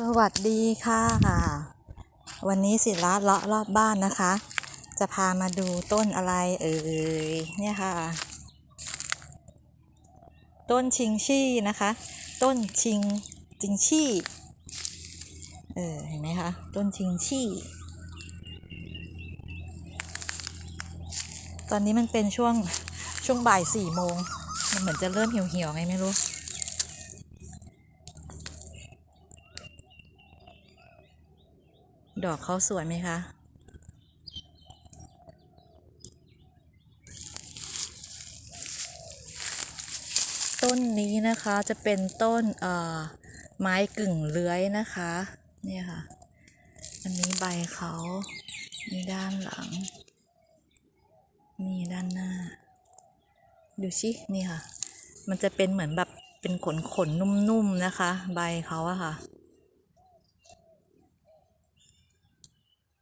สวัสดีค่ะ วันนี้ศิละเลาะรอบบ้านนะคะ จะพามาดูต้นอะไรเอ่ยเนี่ยค่ะ ต้นชิงชี่นะคะ ต้นชิงจิงชี่เออเห็นไหมคะต้นชิงชี่ตอนนี้มันเป็นช่วงช่วงบ่ายสี่โมงมันเหมือนจะเริ่มเหี่ยวๆไงไม่รู้ ดอกเขาสวยไหมคะต้นนี้นะคะจะเป็นต้นเอ่อไม้กึ่งเลื้อยนะคะเนี่ยค่ะ อันนี้ใบเขานี่ด้านหลัง นี่ด้านหน้า ดูชินี่ค่ะ มันจะเป็นเหมือนแบบเป็นขนขนนุ่มๆนะคะ ใบเขาอะค่ะ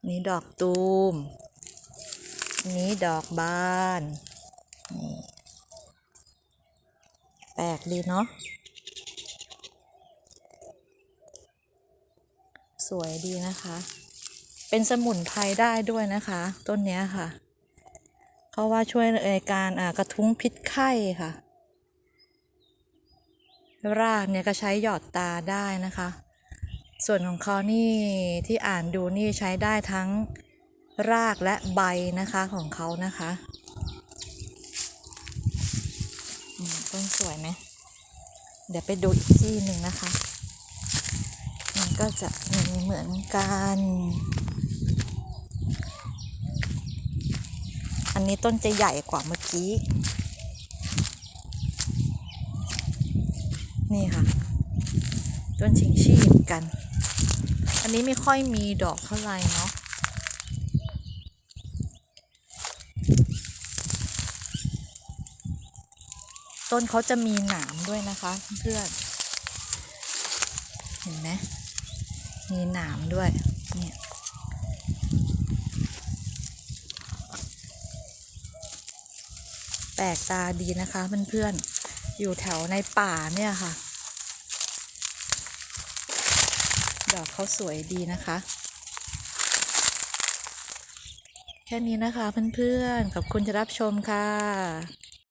นี่ดอกตูม นี่ดอกบานนี่แปลกดีเนาะ สวยดีนะคะ เป็นสมุนไพรได้ด้วยนะคะ ต้นเนี้ยค่ะเพราว่าช่วยในการอ่ากระทุ้งพิษไข้ค่ะ รากเนี่ยก็ใช้หยอดตาได้นะคะ ส่วนของเขานี่ที่อ่านดูนี่ใช้ได้ทั้งรากและใบนะคะของเขานะคะต้นสวยไหมเดี๋ยวไปดูอีกที่หนึ่งนะคะ มันก็จะมีเหมือนกัน อันนี้ต้นจะใหญ่กว่าเมื่อกี้ นี่ค่ะ ต้นชิงชี่เหมือนกัน อันนี้ไม่ค่อยมีดอกเท่าไหร่เนาะต้นเขาจะมีหนามด้วยนะคะเพื่อนเห็นไหมมีหนามด้วยเนี่ยแปลกตาดีนะคะเพื่อนๆอยู่แถวในป่าเนี่ยค่ะ ดอกเขาสวยดีนะคะ แค่นี้นะคะเพื่อนๆ ขอบคุณที่รับชมค่ะ